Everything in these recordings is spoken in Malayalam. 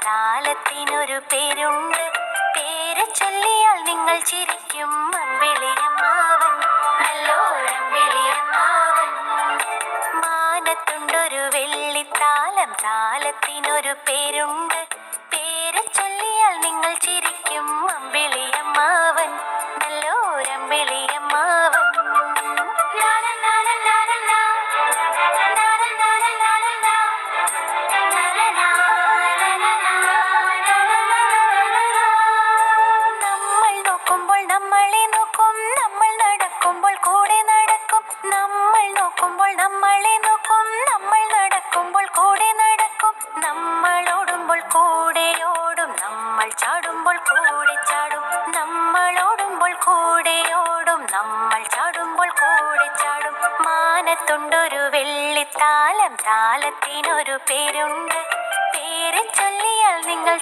വെള്ളിത്താലം പേരുണ്ട്. പേര് ചൊല്ലിയാൽ നിങ്ങൾ ചിരിക്കും. അമ്പിളിയമ്മാവൻ നല്ലോരമ്പിളിയമ്മാവൻ മാനത്തുണ്ടൊരു വെള്ളിത്താലം താലത്തിനൊരു പേരുണ്ട്. പേര് ചൊല്ലിയാൽ നിങ്ങൾ ചിരിക്കും നോക്കുമ്പോൾ നമ്മളെ നോക്കും. നമ്മൾ നടക്കുമ്പോൾ കൂടെ നടക്കും. നമ്മൾ ഓടുമ്പോൾ കൂടെ ഓടും. നമ്മൾ ചാടുമ്പോൾ കൂടെ ചാടും. നമ്മൾ ഓടുമ്പോൾ കൂടെ ഓടും. നമ്മൾ ചാടുമ്പോൾ കൂടെ ചാടും. മാനത്തുണ്ടൊരു വെള്ളിത്താലം. താലത്തിനൊരു പേരുണ്ട്. പേരെ ചൊല്ലിയാൽ നിങ്ങൾ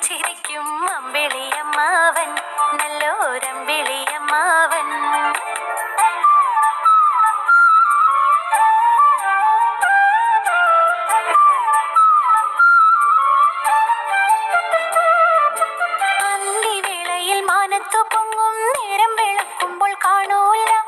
മാനത്തു പൊങ്ങും. നേരം വെളുക്കുമ്പോൾ കാണൂല.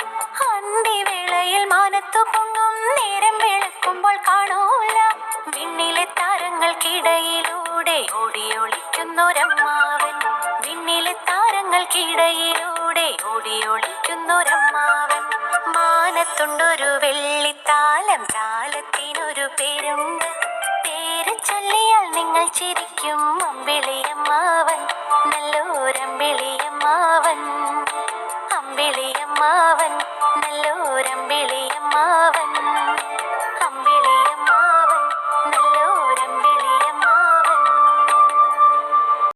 അന്തിവേളയിൽ മാനത്തു പൊങ്ങും. നേരം വെളുക്കുമ്പോൾ കാണൂല. വിണ്ണിലെ താരങ്ങൾക്കിടയിലൂടെ ഓടിയൊളിക്കുന്നൊരമ്മാവൻ. വിണ്ണിലെ താരങ്ങൾക്കിടയിലൂടെ ഓടിയൊളിക്കുന്നൊരമ്മാവൻ. മാനത്തുണ്ടൊരു വെള്ളിത്താലം താലത്തിനൊരു പേരുണ്ട്. പേര് ചൊല്ലിയാൽ നിങ്ങൾ ചിരിക്കും അമ്പിളിയമ്മാവൻ. പൂരം വിളിയമ്മാവൻ.